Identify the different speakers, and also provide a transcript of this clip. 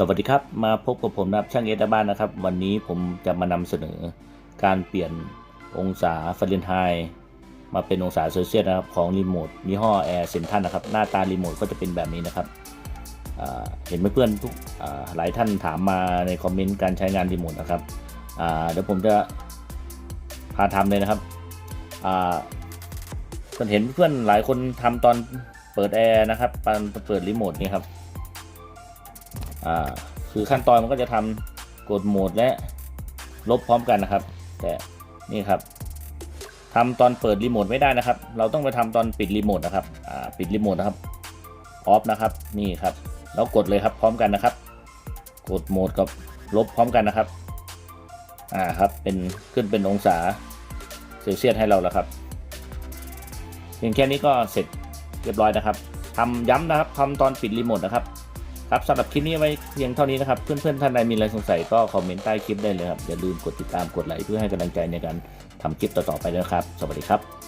Speaker 1: สวัสดีครับ มาพบกับผมนะครับช่างเอตบ้านนะครับ วันนี้ผมจะมานำเสนอการเปลี่ยนองศาฟาเรนไฮต์มาเป็นองศาเซลเซียสนะครับ ของรีโมทยี่ห้อแอร์เซนทันนะครับ หน้าตารีโมทก็จะเป็นแบบนี้นะครับเห็นเพื่อนๆทุกหลายท่านถามมาในคอมเมนต์การใช้งานรีโมทนะครับเดี๋ยวผมจะพาทำเลยนะครับอ่าเพื่อนเห็นเพื่อนหลายคนทำตอนเปิดแอร์นะครับตอนเปิดรีโมทนี่ครับ คือขั้นตอนมันก็จะทำกดโหมดและลบพร้อมกันนะครับ แต่นี่ครับทำตอนเปิดรีโมทไม่ได้นะครับ เราต้องไปทำตอนปิดรีโมทนะครับปิดรีโมทนะครับออฟนะครับนี่ครับแล้วกดเลยครับพร้อมกันนะครับ กดโหมดกับลบพร้อมกันนะครับอ่าครับเป็นขึ้นเป็นองศาเซลเซียสให้เราแล้วครับเพียงแค่นี้ก็เสร็จเรียบร้อยนะครับทำย้ำนะครับทำตอนปิดรีโมทนะครับ ครับสำหรับคลิปนี้ไว้เพียงเท่านี้นะครับ เพื่อนๆท่านใดมีอะไรสงสัยก็คอมเมนต์ใต้คลิปได้เลยครับอย่าลืมกดติดตามกดไลค์เพื่อให้กำลังใจในการทำคลิปต่อๆไปนะครับ สวัสดีครับ